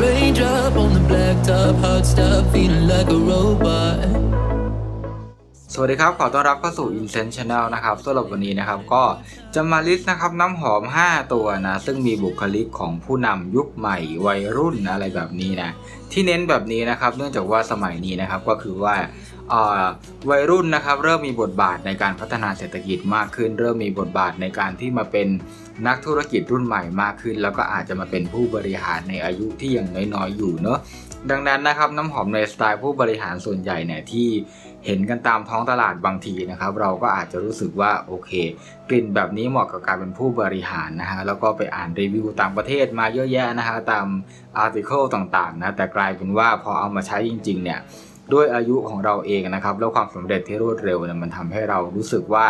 Raindrop on the blacktop, hot stuff, feeling like a robot. สวัสดีครับ ขอต้อนรับเข้าสู่ Incense Channel นะครับสำหรับวันนี้นะครับ ก็จะมาลิสต์นะครับน้ำหอม 5 ตัวนะ ซึ่งมีบุคลิกของผู้นำยุคใหม่วัยรุ่นอะไรแบบนี้นะ ที่เน้นแบบนี้นะครับ เนื่องจากว่าสมัยนี้นะครับก็คือว่า วัยรุ่นนะครับเริ่มมีบทบาทในการพัฒนาเศรษฐกิจมากขึ้น เริ่มมีบทบาทในการที่มาเป็นนักธุรกิจรุ่นใหม่มากขึ้น แล้วก็อาจจะมาเป็นผู้บริหารในอายุที่ยังน้อยๆอยู่เนอะดังนั้นนะครับน้ำหอมในสไตล์ผู้บริหารส่วนใหญ่เนี่ยที่เห็นกันตามท้องตลาดบางทีนะครับ เราก็อาจจะรู้สึกว่าโอเค กลิ่นแบบนี้เหมาะกับการเป็นผู้บริหารนะฮะแล้วก็ไปอ่านรีวิวต่างประเทศมาเยอะแยะนะฮะตามอาร์ติเคิลต่างๆนะแต่กลายเป็นว่าพอเอามาใช้จริงๆเนี่ย ด้วยอายุของเราเองนะครับ แล้วความสำเร็จที่รวดเร็วเนี่ยมันทำให้เรารู้สึกว่า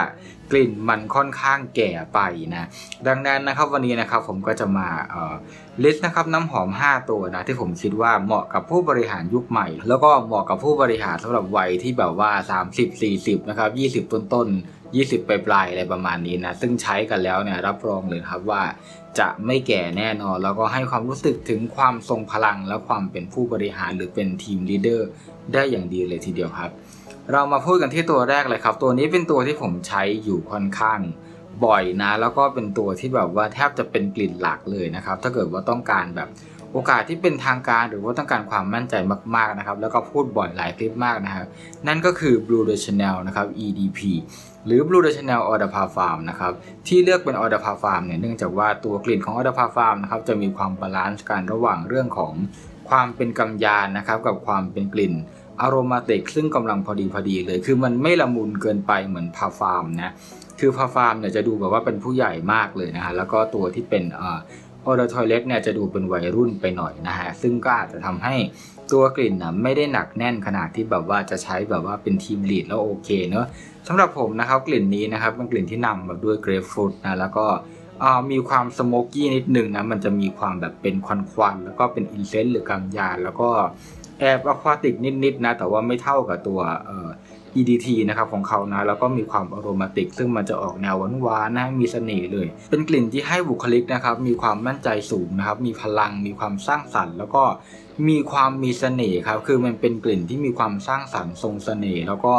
กลิ่นมันค่อนข้างแก่ไปนะดังนั้นนะครับวันนี้นะครับผมก็จะมาเอ่อลิสต์นะครับน้ำหอม 5 ตัวนะที่ผมคิดว่าเหมาะกับผู้บริหารยุคใหม่ แล้วก็เหมาะกับผู้บริหารสำหรับวัยที่แบบว่า 30 40 นะครับ 20ต้นต้นๆ20 ปลายปลายอะไรประมาณนี้นะ ซึ่งใช้กันแล้วเนี่ยรับรองเลยครับว่าจะไม่แก่แน่นอน แล้วก็ให้ความรู้สึกถึงความทรงพลังและความเป็นผู้บริหารหรือเป็นทีมลีดเดอร์ ได้อย่างดีเลยทีเดียวครับ เรามาพูดกันที่ตัวแรกเลยครับ ตัวนี้เป็นตัวที่ผมใช้อยู่ค่อนข้างบ่อยนะ แล้วก็เป็นตัวที่แบบว่าแทบจะเป็นกลิ่นหลักเลยนะครับ ถ้าเกิดว่าต้องการแบบโอกาสที่เป็นทางการหรือว่าต้องการความมั่นใจมากๆนะครับ แล้วก็พูดบ่อยหลายคลิปมากนะครับ นั่นก็คือ Blue de Chanel นะครับ EDP หรือ Blue de Chanel Eau de Parfum นะครับ ที่เลือกเป็น Eau de Parfum เนี่ยเนื่องจากว่าตัวกลิ่นของ Eau de Parfum นะครับจะมีความบาลานซ์กันระหว่างเรื่องของ ความเป็นกำยานนะครับกับความเป็นกลิ่นอารมาติกซึ่งกำลังพอดีพอดีเลย คือมันไม่ละมุนเกินไปเหมือนพาฟาร์มนะคือพาฟาร์มเนี่ยจะดูแบบว่าเป็นผู้ใหญ่มากเลยนะฮะแล้วก็ตัวที่เป็นเอ่อออร์ทอยเล็ตเนี่ยจะดูเป็นวัยรุ่นไปหน่อยนะฮะซึ่งก็อาจจะทำให้ตัวกลิ่นนะไม่ได้หนักแน่นขนาดที่แบบว่าจะใช้แบบว่าเป็นทีมลีดแล้วโอเคเนอะสำหรับผมนะครับกลิ่นนี้นะครับเป็นกลิ่นที่นำแบบด้วยเกรฟฟรุตนะแล้วก็ มีความสโมกกี้นิดหนึ่งนะ มันจะมีความแบบเป็นควันควันแล้วก็เป็นอินเซนต์หรือกำยาน แล้วก็แอบอะควาติกนิดๆนะ แต่ว่าไม่เท่ากับตัว EDT นะครับของเขานะ แล้วก็มีความอโรมาติก ซึ่งมันจะออกแนวหวานๆนะ มีเสน่ห์เลย เป็นกลิ่นที่ให้บุคลิกนะครับ มีความมั่นใจสูงนะครับ มีพลัง มีความสร้างสรรค์ แล้วก็มีความมีเสน่ห์ครับ คือมันเป็นกลิ่นที่มีความสร้างสรรค์ทรงเสน่ห์แล้วก็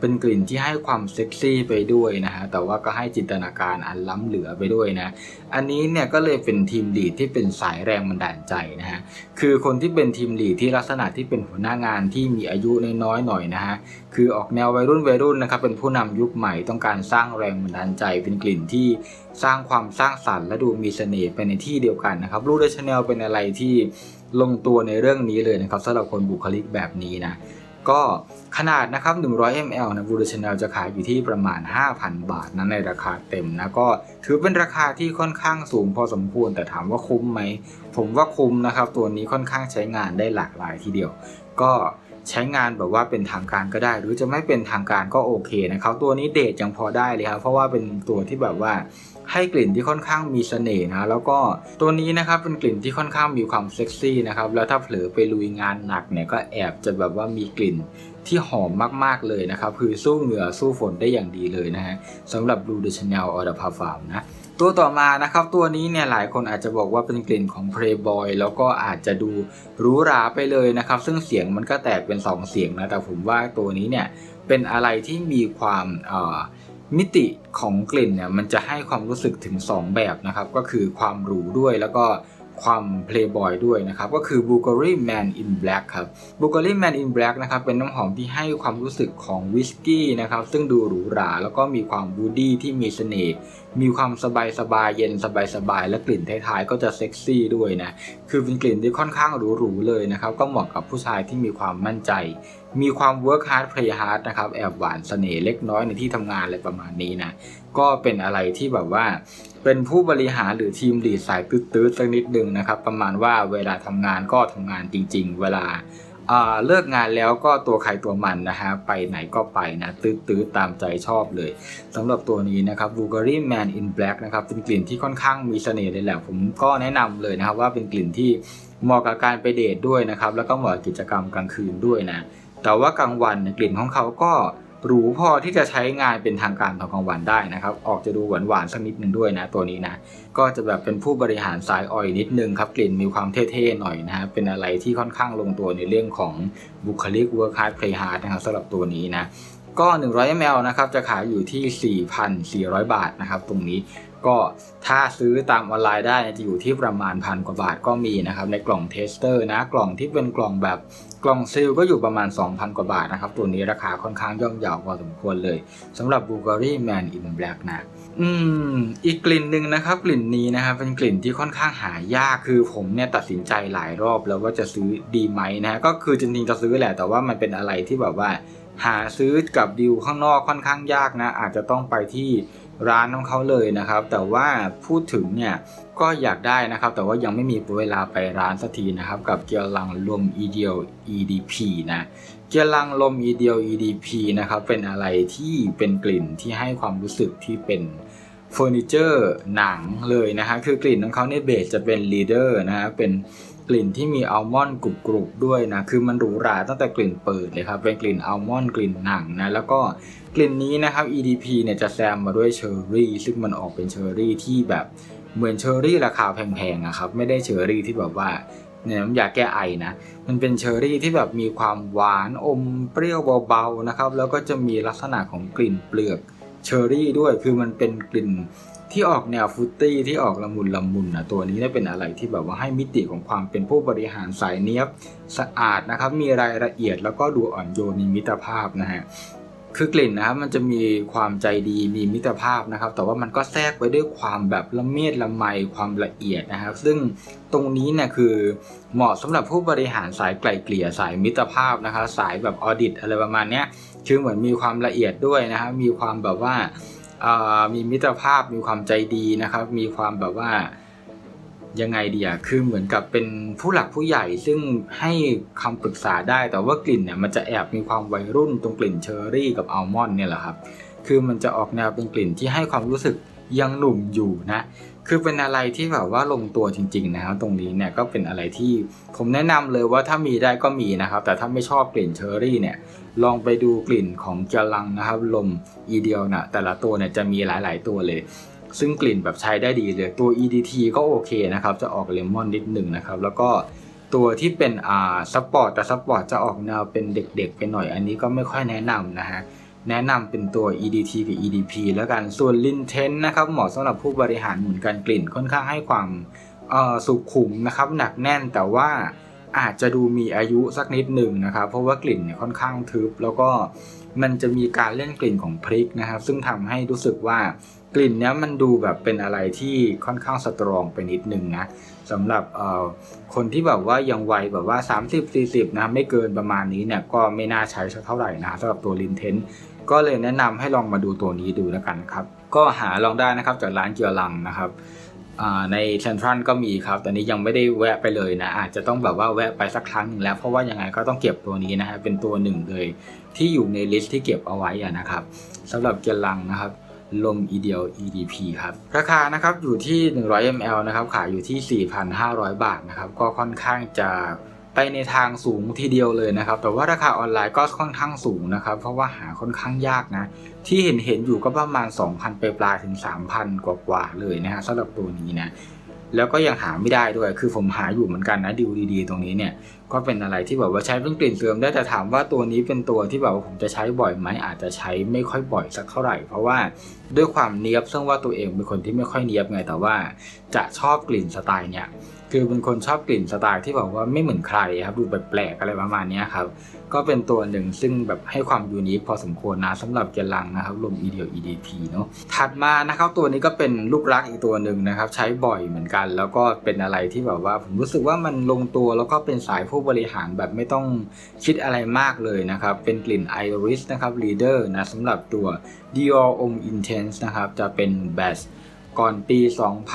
เป็นกลิ่นที่ให้ความเซ็กซี่ไปด้วยนะฮะแต่ว่าก็ให้จินตนาการอันล้ำเหลือไปด้วยนะ อันนี้เนี่ยก็เลยเป็นทีมลีดที่เป็นสายแรงบันดาลใจนะฮะคือคนที่เป็นทีมลีดที่ลักษณะที่เป็นหัวหน้างานที่มีอายุน้อยๆหน่อยนะฮะคือออกแนววัยรุ่นวัยรุ่นนะครับเป็นผู้นำยุคใหม่ต้องการสร้างแรงบันดาลใจ เป็นกลิ่นที่สร้างความสร้างสรรค์และดูมีเสน่ห์ไปในที่เดียวกันนะครับรูดชแนลเป็นอะไรที่ลงตัวในเรื่องนี้เลยนะครับสำหรับคนบุคลิกแบบนี้นะ ก็ขนาดนะครับ 100 ml นะบูดชแนลจะขายอยู่ที่ประมาณ 5,000 บาทนะในราคาเต็มนะ ก็ถือเป็นราคาที่ค่อนข้างสูงพอสมควร แต่ถามว่าคุ้มไหม ผมว่าคุ้มนะครับ ตัวนี้ค่อนข้างใช้งานได้หลากหลายทีเดียว ก็ใช้งานแบบว่าเป็นทางการก็ได้ หรือจะไม่เป็นทางการก็โอเคนะครับ ตัวนี้เดทยังพอได้เลยครับ เพราะว่าเป็นตัวที่แบบว่า ให้กลิ่นที่ค่อนข้างมีเสน่ห์นะแล้วก็ตัวนี้นะครับเป็นกลิ่นที่ค่อนข้างมีความเซ็กซี่นะครับแล้วถ้าเผลอไปลุยงานหนักเนี่ยก็แอบจะแบบว่ามีกลิ่นที่หอมมากๆเลยนะครับคือสู้เหงื่อสู้ฝนได้อย่างดีเลยนะฮะสำหรับ Blue de Chanel Eau de Parfum นะตัวต่อมานะครับตัวนี้เนี่ยหลายคนอาจจะบอกว่าเป็นกลิ่นของ Playboy แล้วก็อาจจะดูหรูหราไปเลยนะครับ ซึ่งเสียงมันก็แตกเป็น 2 เสียงนะแต่ผมว่าตัวนี้เนี่ยเป็นอะไรที่มีความเอ่อ มิติของกลิ่นเนี่ยมันจะให้ความรู้สึกถึง 2 แบบนะครับ ก็คือความหรูด้วยแล้วก็ความ Playboy ด้วยนะครับ ก็คือ Bulgari Man in Black ครับ Bulgari Man in Black นะครับ เป็นน้ำหอมที่ให้ความรู้สึกของวิสกี้นะครับ ซึ่งดูหรูหรา แล้วก็มีความบูดี้ที่มีเสน่ห์มีความสบายสบายๆเย็นสบายสบายๆและกลิ่นท้ายๆ ก็จะเซ็กซี่ด้วยนะ คือเป็นกลิ่นที่ค่อนข้างหรูๆเลยนะครับ ก็เหมาะกับผู้ชายที่มีความมั่นใจ มีความ work hard play hard นะครับแอบหวานเสน่ห์เล็กน้อยในที่ทำงานอะไรประมาณนี้นะ ก็เป็นอะไรที่แบบว่า เป็นผู้บริหารหรือทีมลีดสายตืดๆสักนิดหนึ่งนะครับ ประมาณว่าเวลาทำงานก็ทำงานจริง ๆ เวลาเลิกงานแล้วก็ตัวใครตัวมันนะฮะไปไหนก็ไปนะตื้อๆตามใจชอบเลยสำหรับตัวนี้นะครับ Bulgari Man in Black นะครับเป็นกลิ่นที่ค่อนข้างมีเสน่ห์เลยแหละผมก็แนะนำเลยนะครับว่าเป็นกลิ่นที่เหมาะกับการไปเดทด้วยนะครับ แล้วก็เหมาะกิจกรรมกลางคืนด้วยนะ แต่ว่ากลางวันเนี่ยกลิ่นของเขาก็หรูพอที่จะใช้งานเป็นทางการตอนกลางวันได้นะครับ ออกจะดูหวานๆสักนิดหนึ่งด้วยนะตัวนี้นะ ก็จะแบบเป็นผู้บริหารสายออยนิดนึงครับกลิ่นมีความเท่ๆหน่อยนะฮะเป็นอะไรที่ค่อนข้างลงตัวในเรื่องของบุคลิก work hard play hard นะครับสำหรับตัวนี้นะก็ 100 ml นะครับ จะขายอยู่ที่ 4,400 บาทนะครับ ตรงนี้ก็ถ้าซื้อตามออนไลน์ได้จะอยู่ที่ประมาณพันกว่าบาทก็มีนะครับ ในกล่องเทสเตอร์นะ กล่องที่เป็นกล่องแบบ กล่องซีลก็อยู่ประมาณ 2,000 กว่าบาทนะครับ ตัวนี้ราคาค่อนข้างย่อมเยาวพอสมควรเลยสำหรับ Bulgari Man in Black นะอืมอีกกลิ่นหนึ่งนะครับ กลิ่นนี้นะครับเป็นกลิ่นที่ค่อนข้างหายากคือผมเนี่ยตัดสินใจหลายรอบแล้วว่าจะซื้อดีไหมนะก็คือจริงๆจะซื้อแหละแต่ว่ามันเป็นอะไรที่แบบว่า หาซื้อกับดิวข้างนอกค่อนข้างยากนะ อาจจะต้องไปที่ ร้านของเขาเลยนะครับ แต่ว่าพูดถึงเนี่ยก็อยากได้นะครับ แต่ว่ายังไม่มีเวลาไปร้านสักทีนะครับ กับเกียร์ลังลม e d e a l EDP นะเกียร์ลังลม e d e a l EDP นะครับเป็นอะไรที่เป็นกลิ่นที่ให้ความรู้สึกที่เป็นเฟอร์นิเจอร์หนังเลยนะฮะคือกลิ่นของเขาเนี่ยเบสจะเป็นลีเดอร์นะฮะเป็น กลิ่นที่มีอัลมอนด์กรุบๆด้วยนะ คือมันหรูหราตั้งแต่กลิ่นเปิดเลยครับ เป็นกลิ่นอัลมอนด์กลิ่นหนังนะ แล้วก็กลิ่นนี้นะครับ EDP เนี่ยจะแซมมาด้วยเชอร์รี่ ซึ่งมันออกเป็นเชอร์รี่ที่แบบเหมือนเชอร์รี่ราคาแพงๆอะครับ ไม่ได้เชอร์รี่ที่แบบว่าเนี่ยน้ำยาแก้ไอนะ มันเป็นเชอร์รี่ที่แบบมีความหวานอมเปรี้ยวเบาๆนะครับ แล้วก็จะมีลักษณะของกลิ่นเปลือกเชอร์รี่ด้วย คือมันเป็นกลิ่น ที่ออกแนวฟุตตี้ที่ออกละมุนละมุนนะตัวนี้เนี่ยเป็นอะไรที่แบบว่าให้มิติของความเป็นผู้บริหารสายเนี้ยบสะอาดนะครับ มีรายละเอียดแล้วก็ดูอ่อนโยนมีมิตรภาพนะฮะคือกลิ่นนะครับมันจะมีความใจดีมีมิตรภาพนะครับ แต่ว่ามันก็แทรกไปด้วยความแบบละเมียดละไมความละเอียดนะครับ ซึ่งตรงนี้เนี่ยคือเหมาะสำหรับผู้บริหารสายไกล่เกลี่ยสายมิตรภาพนะครับสายแบบออดิตอะไรประมาณเนี้ยคือเหมือนมีความละเอียดด้วยนะครับมีความแบบว่า มีมิตรภาพมีความใจดีนะครับ มีความแบบว่ายังไงดีอะคือเหมือนกับเป็นผู้หลักผู้ใหญ่ซึ่งให้คำปรึกษาได้แต่ว่ากลิ่นเนี่ยมันจะแอบมีความวัยรุ่นตรงกลิ่นเชอร์รี่กับอัลมอนด์เนี่ยแหละครับ คือมันจะออกแนวเป็นกลิ่นที่ให้ความรู้สึกยังหนุ่มอยู่นะ คือเป็นอะไรที่แบบว่าลงตัวจริง ๆ นะครับ ตรงนี้เนี่ยก็เป็นอะไรที่ผมแนะนำเลยว่าถ้ามีได้ก็มีนะครับ แต่ถ้าไม่ชอบกลิ่นเชอร์รี่เนี่ย ลองไปดูกลิ่นของเจลังนะครับลมอีเดียวนะแต่ละตัวเนี่ยจะมีหลาย ๆ ตัวเลย ซึ่งกลิ่นแบบใช้ได้ดีเลยตัว EDT ก็โอเคนะครับ จะออกเลมอนนิดหนึ่งนะครับ แล้วก็ตัวที่เป็นอ่าสปอร์ตแต่สปอร์ตจะออกแนวเป็นเด็กๆไปหน่อยอันนี้ก็ไม่ค่อยแนะนำนะฮะแนะนำเป็นตัว EDT กับ EDP แล้วกันส่วน Linten นะครับเหมาะสำหรับผู้บริหารเหมือนกันกลิ่นค่อนข้างให้ความอ่อสุขุมนะครับหนักแน่นแต่ว่า อาจจะดูมีอายุสักนิดหนึ่งนะครับ เพราะว่ากลิ่นเนี่ยค่อนข้างทึบ แล้วก็มันจะมีการเล่นกลิ่นของพริกนะครับ ซึ่งทำให้รู้สึกว่ากลิ่นเนี้ยมันดูแบบเป็นอะไรที่ค่อนข้างสตรองไปนิดนึงนะสำหรับคนที่แบบว่ายังวัยแบบว่า 30-40 นะครับไม่เกินประมาณนี้เนี่ยก็ไม่น่าใช้เท่าไหร่นะสำหรับตัว Linten ก็เลยแนะนำให้ลองมาดูตัวนี้ดูแล้วกันครับ ก็หาลองได้นะครับจากร้านเกียวลังนะครับ ในเซ็นทรัลก็มีครับแต่นี้ยังไม่ได้แวะไปเลยนะ อาจจะต้องแบบว่าแวะไปสักครั้งหนึ่งแล้ว เพราะว่ายังไงก็ต้องเก็บตัวนี้นะฮะ เป็นตัวหนึ่งเลย ที่อยู่ในลิสต์ที่เก็บเอาไว้นะครับสำหรับเกลังนะครับลม Ideal EDP ครับ ราคานะครับอยู่ที่ 100 ml นะครับ ขายอยู่ที่ 4,500 บาทนะครับ ก็ค่อนข้างจะไปในทางสูงทีเดียวเลยนะครับ แต่ว่าราคาออนไลน์ก็ค่อนข้างสูงนะครับ เพราะว่าหาค่อนข้างยากนะ ที่เห็นเห็นอยู่ก็ประมาณ 2,000 ไปปลายถึง 3,000 กว่ากว่าเลยนะฮะสำหรับตัวนี้นะแล้วก็ยังหาไม่ได้ด้วย คือผมหาอยู่เหมือนกันนะดิวดีๆตรงนี้เนี่ย ก็เป็นอะไรที่แบบว่าใช้เป็นกลิ่นเสริมได้แต่ถามว่าตัวนี้เป็นตัวที่แบบว่าผมจะใช้บ่อยไหมอาจจะใช้ไม่ค่อยบ่อยสักเท่าไหร่ เพราะว่าด้วยความเนี้ยบซึ่งว่าตัวเองเป็นคนที่ไม่ค่อยเนี้ยบไงแต่ว่าจะชอบกลิ่นสไตล์เนี่ย คือเป็นคนชอบกลิ่นสไตล์ที่แบบว่าไม่เหมือนใครครับดูแปลกอะไรประมาณนี้ครับก็เป็นตัวหนึ่งซึ่งแบบให้ความยูนิคพอสมควรนะสำหรับเกลังนะครับลม e d e a l EDP เนาะถัดมานะครับตัวนี้ก็เป็นลูกรักอีกตัวหนึ่งนะครับใช้บ่อยเหมือนกัน แล้วก็เป็นอะไรที่แบบว่าผมรู้สึกว่ามันลงตัวแล้วก็เป็นสายผู้บริหารแบบไม่ต้องคิดอะไรมากเลยนะครับเป็นกลิ่น Iris นะครับ Leader นะสำหรับตัว Dior Homme Intense นะครับจะเป็นแบช ก่อนปี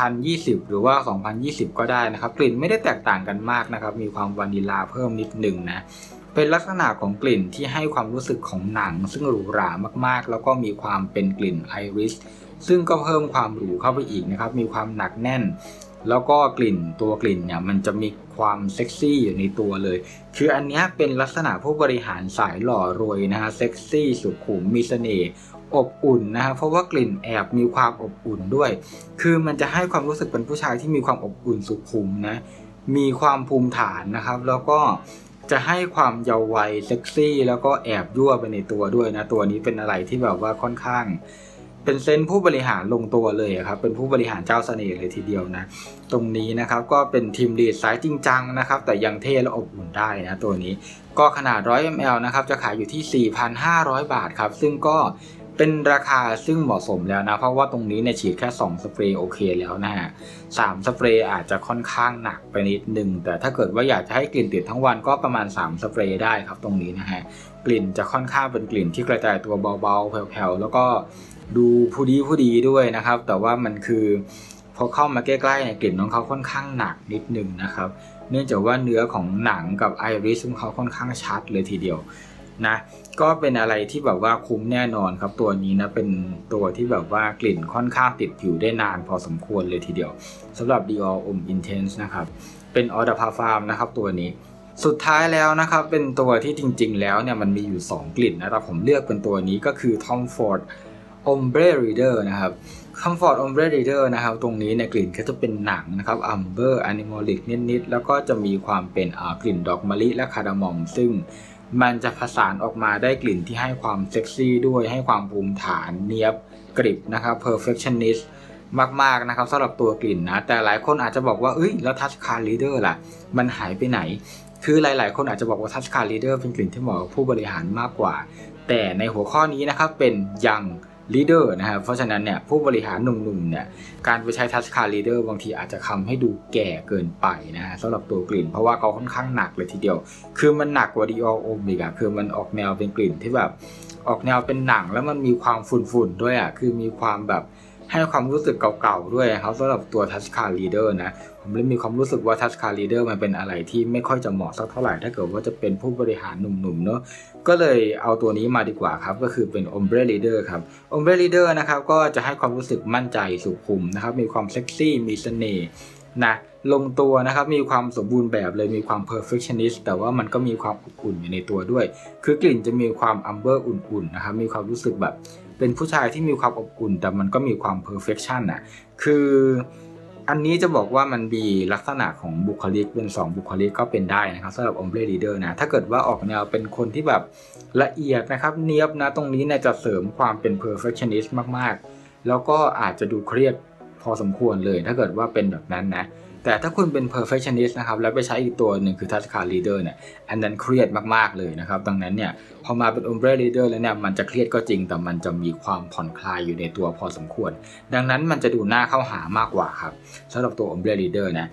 2020 หรือว่า 2020 ก็ได้นะครับ กลิ่นไม่ได้แตกต่างกันมากนะครับ มีความวานิลาเพิ่มนิดหนึ่งนะ เป็นลักษณะของกลิ่นที่ให้ความรู้สึกของหนัง ซึ่งหรูหรามากๆ แล้วก็มีความเป็นกลิ่นไอริสซึ่งก็เพิ่มความหรูเข้าไปอีกนะครับ มีความหนักแน่น แล้วก็กลิ่นตัวกลิ่นเนี่ยมันจะมีความเซ็กซี่อยู่ในตัวเลย คืออันนี้เป็นลักษณะผู้บริหารสายหล่อรวยนะฮะเซ็กซี่สุขุมมีเสน่ห์ อบอุ่นนะฮะเพราะว่ากลิ่นแอบมีความอบอุ่นด้วย คือมันจะให้ความรู้สึกเป็นผู้ชายที่มีความอบอุ่นสุขุมนะมีความภูมิฐานนะครับ แล้วก็จะให้ความเยาว์วัยเซ็กซี่แล้วก็แอบยั่วไปในตัวด้วยนะตัวนี้เป็นอะไรที่แบบว่าค่อนข้าง เป็นเซนผู้บริหารลงตัวเลยครับเป็นผู้บริหารเจ้าเสน่ห์เลยทีเดียวนะตรงนี้นะครับก็เป็นทีมลีดสายจริงจังนะครับแต่ยังเท่และอบอุ่นได้นะตัวนี้ ก็ขนาด 100 ml นะครับจะขายอยู่ที่ 4,500 บาทครับซึ่งก็ เป็นราคาซึ่งเหมาะสมแล้วนะ เพราะว่าตรงนี้เนี่ยฉีดแค่ 2 สเปรย์โอเคแล้วนะฮะสามสเปรย์อาจจะค่อนข้างหนักไปนิดนึง แต่ถ้าเกิดว่าอยากจะให้กลิ่นติดทั้งวันก็ประมาณ 3 สเปรย์ได้ครับตรงนี้นะฮะกลิ่นจะค่อนข้างเป็นกลิ่นที่กระจายตัวเบาๆแผ่วๆแล้วก็ดูผู้ดีผู้ดีด้วยนะครับ แต่ว่ามันคือพอเข้ามาใกล้ๆเนี่ยกลิ่นของเขาค่อนข้างหนักนิดนึงนะครับ เนื่องจากว่าเนื้อของหนังกับไอริสของเขาค่อนข้างชัดเลยทีเดียวนะ ก็เป็นอะไรที่แบบว่าคุ้มแน่นอนครับ ตัวนี้นะเป็นตัวที่แบบว่ากลิ่นค่อนข้างติดผิวได้นานพอสมควรเลยทีเดียวสำหรับ Dior Homme Intense นะครับ เป็นออ d า p าฟาร์มนะครับตัวนี้สุดท้ายแล้วนะครับเป็นตัวที่จริง ๆ แล้วเนี่ยมันมีอยู่ 2 กลิ่นนะแต่ผมเลือกเป็นตัวนี้ก็คือ Tom Ford Ombre Reader นะครับ Tom Ford Ombre Reader นะครับ ตรงนี้เนี่ยกลิ่นก็จะเป็นหนังนะครับ Amber Animalic นิด ๆ แล้วก็จะมีความเป็นกลิ่นดอกมะลิและคาร์ดามอมซึ่ง มันจะผสานออกมาได้กลิ่นที่ให้ความเซ็กซี่ด้วยให้ความภูมิฐานเนียบกริบนะครับ perfectionist มากๆนะครับสำหรับตัวกลิ่นนะ แต่หลายคนอาจจะบอกว่าเอ้ยแล้วทัชคาร์ลีเดอร์ล่ะ มันหายไปไหน คือหลาย ๆ คนอาจจะบอกว่าทัชคาร์ลีเดอร์เป็นกลิ่นที่เหมาะกับผู้บริหารมากกว่า แต่ในหัวข้อนี้นะครับเป็นยัง ลีดเดอร์นะครับ เพราะฉะนั้นเนี่ยผู้บริหารหนุ่มๆเนี่ยการไปใช้ทัชคาร์ลีเดอร์บางทีอาจจะทำให้ดูแก่เกินไปนะฮะสำหรับตัวกลิ่น เพราะว่าเขาค่อนข้างหนักเลยทีเดียว คือมันหนักกว่าดีออโอมอีกอะคือมันออกแนวเป็นกลิ่นที่แบบออกแนวเป็นหนังแล้วมันมีความฝุ่นๆด้วยอะคือมีความแบบ ให้ความรู้สึกเก่าๆด้วยครับสำหรับตัว Touch Car Leader นะ ผมเลยมีความรู้สึกว่า Touch Car Leader มันเป็นอะไรที่ไม่ค่อยจะเหมาะสักเท่าไหร่ ถ้าเกิดว่าจะเป็นผู้บริหารหนุ่มๆเนาะก็เลยเอาตัวนี้มาดีกว่าครับ ก็คือเป็น Ombre Leader ครับ Ombre Leader นะครับก็จะให้ความรู้สึกมั่นใจสุขุมนะครับมีความเซ็กซี่มีเสน่ห์นะลงตัวนะครับมีความสมบูรณ์แบบเลยมีความ perfectionist แต่ว่ามันก็มีความอบอุ่นอยู่ในตัวด้วย คือกลิ่นจะมีความอัมเบอร์อุ่นๆนะครับมีความรู้สึกแบบ เป็นผู้ชายที่มีความอบอุ่น แต่มันก็มีความ perfection อะคืออันนี้จะบอกว่ามันมีลักษณะของบุคลิกเป็น 2 บุคลิกก็เป็นได้นะครับสำหรับ Ombre Leader นะถ้าเกิดว่าออกแนวเป็นคนที่แบบละเอียดนะครับเนียบนะตรงนี้เนี่ยจะเสริมความเป็น perfectionist มากๆ แล้วก็อาจจะดูเครียดพอสมควรเลย ถ้าเกิดว่าเป็นแบบนั้นนะ แต่ถ้าคุณเป็น perfectionist นะครับแล้วไปใช้อีกตัวหนึ่งคือ touch card leader เนี่ยอันนั้นเครียดมากๆเลยนะครับ ดังนั้นเนี่ยพอมาเป็น ombre leader แล้วเนี่ยมันจะเครียดก็จริง แต่มันจะมีความผ่อนคลายอยู่ในตัวพอสมควร ดังนั้นมันจะดูน่าเข้าหามากกว่าครับสำหรับตัว ombre leader นะ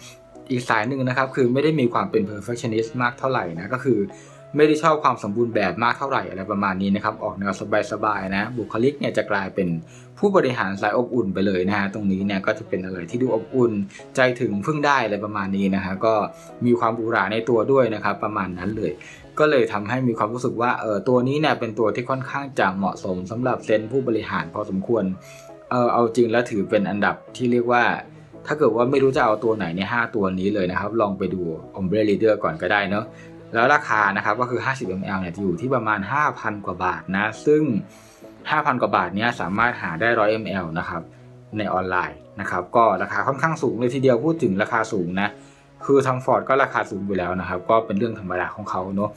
อีกสายหนึ่งนะครับคือไม่ได้มีความเป็น perfectionist มากเท่าไหร่นะก็คือ ไม่ได้ชอบความสมบูรณ์แบบมากเท่าไหร่อะไรประมาณนี้นะครับ ออกแนวสบายๆนะ บุคลิกเนี่ยจะกลายเป็นผู้บริหารสายอบอุ่นไปเลยนะฮะ ตรงนี้เนี่ยก็จะเป็นอะไรที่ดูอบอุ่น ใจถึงพึ่งได้อะไรประมาณนี้นะฮะ ก็มีความบูราในตัวด้วยนะครับ ประมาณนั้นเลย ก็เลยทำให้มีความรู้สึกว่าเออตัวนี้เนี่ยเป็นตัวที่ค่อนข้างจะเหมาะสมสำหรับเซนผู้บริหารพอสมควร เออเอาจริงแล้วถือเป็นอันดับที่เรียกว่าถ้าเกิดว่าไม่รู้จะเอาตัวไหนใน 5 ตัวนี้เลยนะครับ ลองไปดู Ombre Leader ก่อนก็ได้เนาะ แล้วราคานะครับก็คือ 50 ml เนี่ยอยู่ที่ประมาณ 5,000 กว่าบาทนะ ซึ่ง 5,000 กว่าบาทเนี้ยสามารถหาได้ 100 ml นะครับในออนไลน์นะครับก็ราคาค่อนข้างสูงเลยทีเดียวพูดถึงราคาสูงนะคือทางฟอร์ดก็ราคาสูงอยู่แล้วนะครับ ก็เป็นเรื่องธรรมดาของเขาเนาะ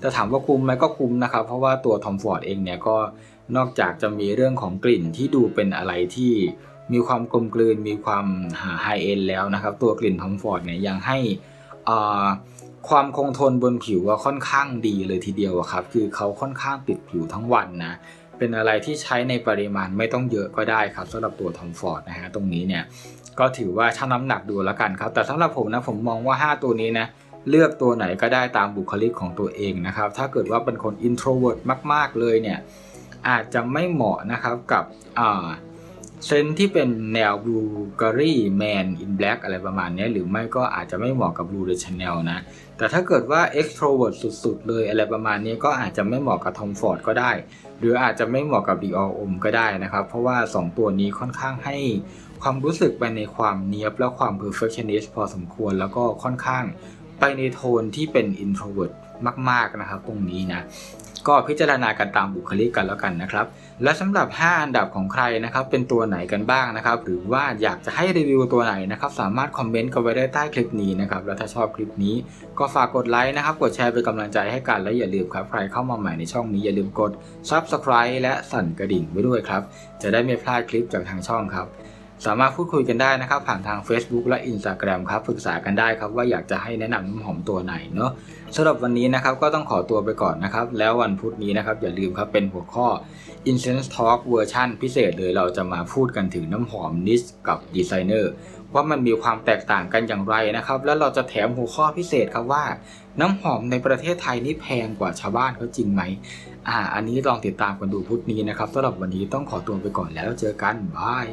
แต่ถามว่าคุ้มไหมก็คุ้มนะครับ เพราะว่าตัวทอมฟอร์ดเองเนี่ยก็นอกจากจะมีเรื่องของกลิ่นที่ดูเป็นอะไรที่มีความกลมกลืนมีความไฮเอ็นแล้วนะครับ ตัวกลิ่นทอมฟอร์ดเนี่ยยังให้อ่า ความคงทนบนผิวว่าค่อนข้างดีเลยทีเดียวครับ คือเขาค่อนข้างติดผิวทั้งวันนะเป็นอะไรที่ใช้ในปริมาณไม่ต้องเยอะก็ได้ครับสำหรับตัวทอมฟอร์ดนะฮะตรงนี้เนี่ยก็ถือว่าชั่งน้ำหนักดูแล้วกันครับ แต่สำหรับผมนะผมมองว่า 5 ตัวนี้นะเลือกตัวไหนก็ได้ตามบุคลิกของตัวเองนะครับ ถ้าเกิดว่าเป็นคน introvert มาก ๆ เลยเนี่ยอาจจะไม่เหมาะนะครับกับ อ่าเซนที่เป็นแนว Blue g a r y Man in Black อะไรประมาณนี้หรือไม่ก็อาจจะไม่เหมาะกับ Blue the Channel นะ แต่ถ้าเกิดว่า extrovert สุดๆ เลยอะไรประมาณนี้ก็อาจจะไม่เหมาะกับ Tom Ford ก็ได้ หรืออาจจะไม่เหมาะกับ Dior Homme ก็ได้นะครับ เพราะว่า 2 ตัวนี้ค่อนข้างให้ความรู้สึกไปในความเนี้ยบและความ perfectionist พอสมควรแล้วก็ค่อนข้างไปในโทนที่เป็น introvert มากๆนะครับตรงนี้นะ ก็พิจารณากันตามบุคลิกกันแล้วกันนะครับ และสำหรับ 5 อันดับของใครนะครับเป็นตัวไหนกันบ้างนะครับ หรือว่าอยากจะให้รีวิวตัวไหนนะครับสามารถคอมเมนต์กันไว้ได้ใต้คลิปนี้นะครับแล้วถ้าชอบคลิปนี้ ก็ฝากกดไลค์นะครับกดแชร์เป็นกำลังใจให้กันและอย่าลืมครับใครเข้ามาใหม่ในช่องนี้อย่าลืมกด Subscribe และสั่นกระดิ่งไว้ด้วยครับจะได้ไม่พลาดคลิปจากทางช่องครับ สามารถพูดคุยกันได้นะครับ ผ่านทาง Facebook และ Instagram ครับปรึกษากันได้ครับว่าอยากจะให้แนะนำน้ำหอมตัวไหนเนาะสำหรับวันนี้นะครับก็ต้องขอตัวไปก่อนนะครับ แล้ววันพุธนี้นะครับอย่าลืมครับเป็นหัวข้อ Incense Talk เวอร์ชันพิเศษเลยเราจะมาพูดกันถึงน้ำหอมนิสกับดีไซเนอร์ว่ามันมีความแตกต่างกันอย่างไรนะครับ แล้วเราจะแถมหัวข้อพิเศษครับว่า น้ำหอมในประเทศไทยนี่แพงกว่าชาวบ้านเขาจริงไหมอ่า อันนี้ลองติดตามกันดูพุธนี้นะครับสำหรับวันนี้ต้องขอตัวไปก่อนแล้วเจอกันบาย